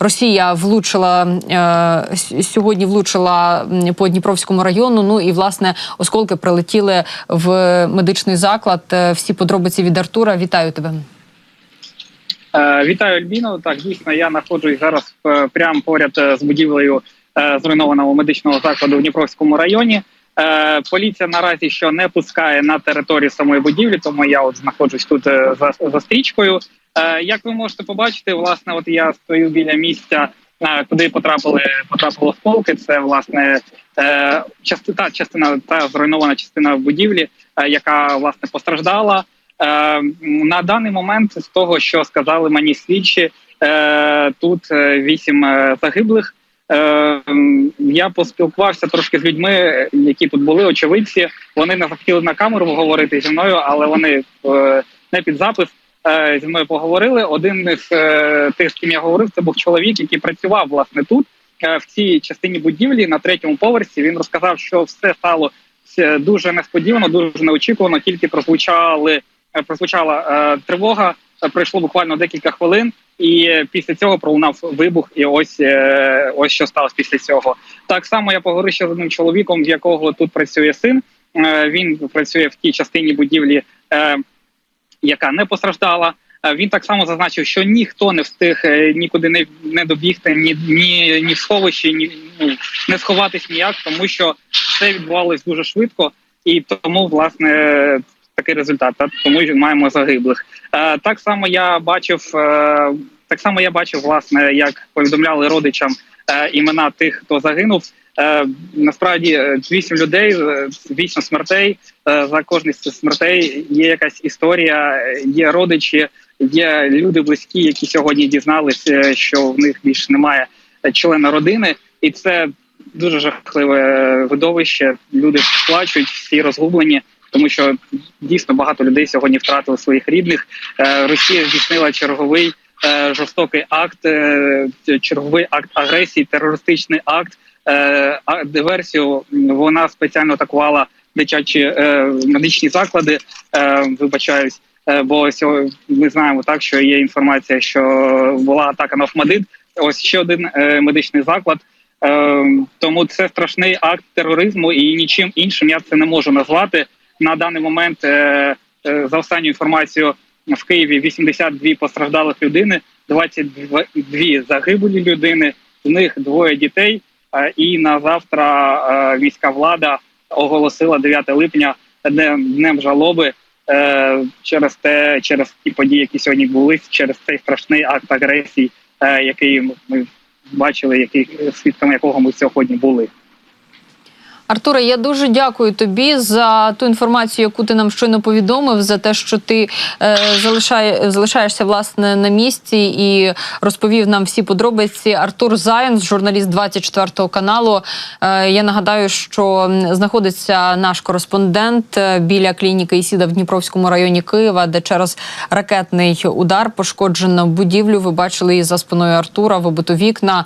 Росія влучила е, сьогодні. Влучила по Дніпровському району. Ну і власне осколки прилетіли в медичний заклад. Е, Всі подробиці від Артура. Вітаю тебе. Е, Вітаю, Альбіно. Так, дійсно, я знаходжусь зараз прямо поряд з будівлею зруйнованого медичного закладу в Дніпровському районі. Поліція наразі що не пускає на територію самої будівлі, тому я от знаходжусь тут за, за стрічкою. Е, Як ви можете побачити, власне, от я стою біля місця, е, куди потрапили потрапили осколки. Це власне е, частина, частина та зруйнована частина будівлі, яка власне постраждала. На даний момент з того, що сказали мені слідчі, тут вісім загиблих. Я поспілкувався трошки з людьми, які тут були, очевидці. Вони не захотіли на камеру говорити зі мною, але вони не під запис зі мною поговорили. Один із е, тих, з ким я говорив, це був чоловік, який працював власне тут, е, в цій частині будівлі на третьому поверсі. Він розказав, що все стало е, дуже несподівано, дуже неочікувано. Тільки прозвучали е, прозвучала е, тривога. е, Пройшло буквально декілька хвилин, і е, після цього пролунав вибух. І ось е, ось що сталося після цього. Так само я поговорив ще з одним чоловіком, в якого тут працює син. Е, він працює в тій частині будівлі, е, яка не постраждала. Е, Він так само зазначив, що ніхто не встиг е, нікуди не, не добігти, ні, ні, ні в сховищі, ні ну, не сховатись ніяк, тому що все відбувалось дуже швидко, і тому власне такий результат. Та тому й маємо загиблих. Е, так само я бачив, так само я бачив, власне, як повідомляли родичам імена тих, хто загинув. Е, насправді е, вісім людей, е, вісім смертей. Е, за кожних з смертей є якась історія, е, є родичі, є люди близькі, які сьогодні дізналися, що в них більше немає е, члена родини, і це дуже жахливе е, видовище. Люди плачуть, всі розгублені, тому що дійсно багато людей сьогодні втратили своїх рідних. Е, Росія здійснила черговий е, жорстокий акт, е, черговий акт агресії, терористичний акт, е, диверсію. Вона спеціально атакувала дитячі е, медичні заклади. Е, вибачаюсь. Е, Бо ми знаємо так, що є інформація, що була атака на Охмадит. Ось ще один е, медичний заклад. Е, тому це страшний акт тероризму, і нічим іншим я це не можу назвати. На даний момент, е, е, за останню інформацію, в Києві 82 постраждалих людини, 22 загиблі людини, з них двоє дітей. Е, і на завтра е, міська влада оголосила 9 липня днем, днем жалоби е, через те, через ті події, які сьогодні були, через цей страшний акт агресії, е, який ми бачили, який свідками якого ми сьогодні були. Артуре, я дуже дякую тобі за ту інформацію, яку ти нам щойно повідомив, за те, що ти е, залишає, залишаєшся власне на місці і розповів нам всі подробиці. Артур Заєнс, журналіст 24 каналу. Е, я нагадаю, що знаходиться наш кореспондент е, біля клініки Ісіда в Дніпровському районі Києва, де через ракетний удар пошкоджено будівлю. Ви бачили її за спиною Артура, вибито вікна.